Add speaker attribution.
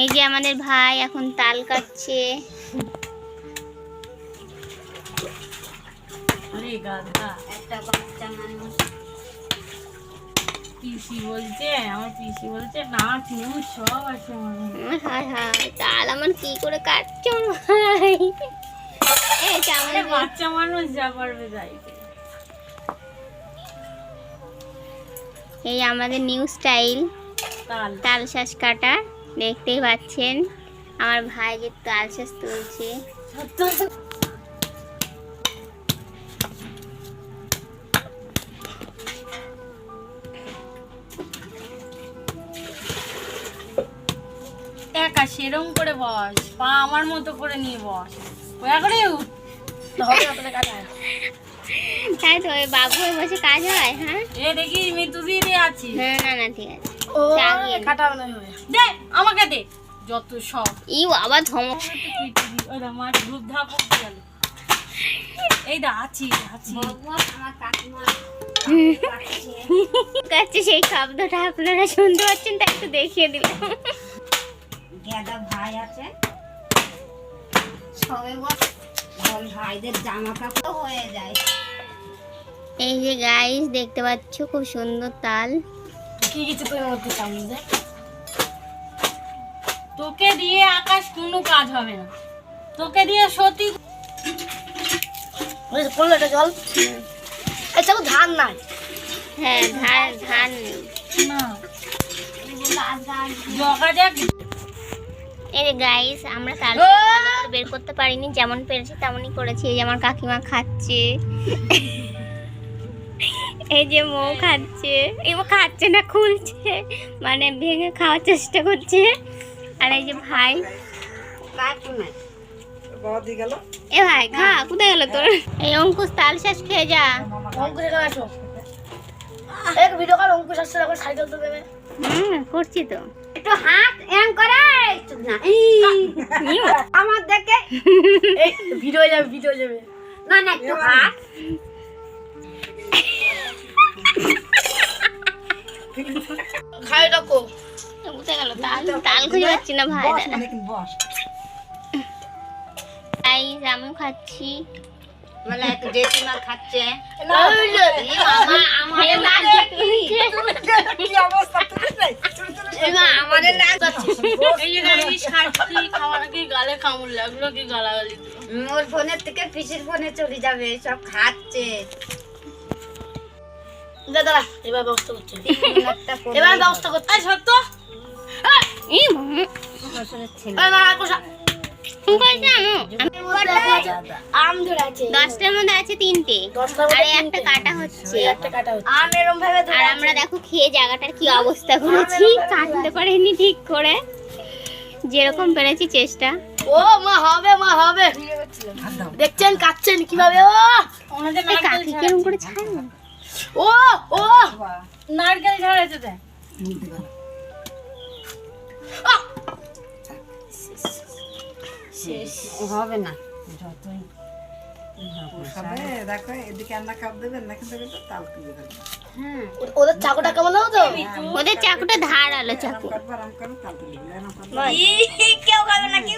Speaker 1: এই যে আমাদের ভাই এখন তাল কাটছে।
Speaker 2: আরে
Speaker 1: একটা বাচ্চা মানুষ।
Speaker 2: পিসি বলছে আমার পিসি বলছে নাচ নুচ সব আছে
Speaker 1: হায় হায় তাল আমার কি করে কাটছো ভাই? এই আমাদের
Speaker 2: বাচ্চা মানুষ যা পারবে যাই
Speaker 1: এই আমাদের নিউ স্টাইল
Speaker 2: তাল।
Speaker 1: তাল শ্বাস কাটা দেখতেই পাচ্ছেন, আমার ভাই যে শ্বাস তুলছে।
Speaker 2: একা সেরম করে বস, পা আমার মতো করে নিয়ে বস। করে
Speaker 1: তাই তো বাবু বসে কাজ হয় হ্যাঁ?
Speaker 2: এ দেখি মৃত্যু দিদি আছি
Speaker 1: না না না ঠিক আছে।
Speaker 2: ও
Speaker 1: নে।
Speaker 2: দে আমাকে দে। যত সব।
Speaker 1: ই বাবা
Speaker 2: গ্রুপ ধাপ গেল। এই দা আছি আছি।
Speaker 1: কাছে সেই শব্দটা আপনারা শুনতে পাচ্ছেন তাই একটু দেখিয়ে দিলাম
Speaker 3: গেদা ভাই আছে। সবে বল ভাইদের জামা কাপড় হয়ে যায়।
Speaker 1: এই যে গাইস দেখতে পাচ্ছ খুব সুন্দর তাল।
Speaker 2: কি কিছু তোর মধ্যে সামনে দে তোকে দিয়ে আকাশ কোনো কাজ হবে না। তোকে দিয়ে সত্যি করল এটা জল? এটা ধান নাই।
Speaker 1: হ্যাঁ ধান ধান।
Speaker 2: না। জগা যাক।
Speaker 1: এই গাইস আমরা তাল বের করতে পারিনি যেমন পেরেছি তেমনই করেছি এই যে আমার কাকিমা খাচ্ছে। এই যে মৌ খাচ্ছে। এবার খাচ্ছে না খুলছে। মানে ভেঙে খাওয়ার চেষ্টা করছে। আর এই যে ভাই। এ ভাই খা কোথায় গেল তোর? এই অঙ্কুশ তাল শেষ খেয়ে যা।
Speaker 2: অঙ্কুশ আসো এক ভিডিও কল অঙ্কুশ আসছে এখন সাইকেল তো দেবে।
Speaker 1: হুম করছি তো।
Speaker 3: একটু হাত এম করে। আমার দেখে।
Speaker 2: ভিডিও যাবে ভিডিও যাবে।
Speaker 3: না না একটু হাত।
Speaker 2: খাই রাখো
Speaker 1: কোথায় গেল তাল তাল খুঁজে পাচ্ছি না ভাই। গাইস আমিও খাচ্ছি।
Speaker 3: মানে জেঠিমা খাচ্ছে।
Speaker 1: আমাদের
Speaker 2: গালে কামড় লাগল কি গালাগালি
Speaker 3: ওর ফোনের থেকে পিসির ফোনে চলে যাবে সব খাচ্ছে।
Speaker 2: দাদা এবার ব্যবস্থা করছে এবার ব্যবস্থা করছে এই সত্য?
Speaker 1: এ বাবা,
Speaker 3: শ্বশুরের ছেলে
Speaker 2: এই মা কোসা
Speaker 1: কই জানো?
Speaker 2: আম ধরে আছে।
Speaker 1: দশটার মধ্যে আছে তিনটে।
Speaker 2: দশটার
Speaker 1: আর এই একটা কাটা হচ্ছে।
Speaker 2: একটা কাটা হচ্ছে। আম এরম ভাবে
Speaker 1: আর আমরা দেখো খেয়ে জায়গাটার কি অবস্থা করেছি। কাটতে পারিনি ঠিক করে। যেরকম পেরেছি চেষ্টা।
Speaker 2: ও মা হবে মা হবে। দেখছেন কাচ্ছেন কীভাবে? ও! ওনাদের
Speaker 1: কাকি কেরম করে ছাড়?
Speaker 2: ও ও নারকেল
Speaker 3: হবে না। হ্যাঁ
Speaker 2: ওদের চাকুটা কেমন হলো
Speaker 1: ওদের চাকুটা ধার আলো চাকু
Speaker 2: কেউ খাবে না কেউ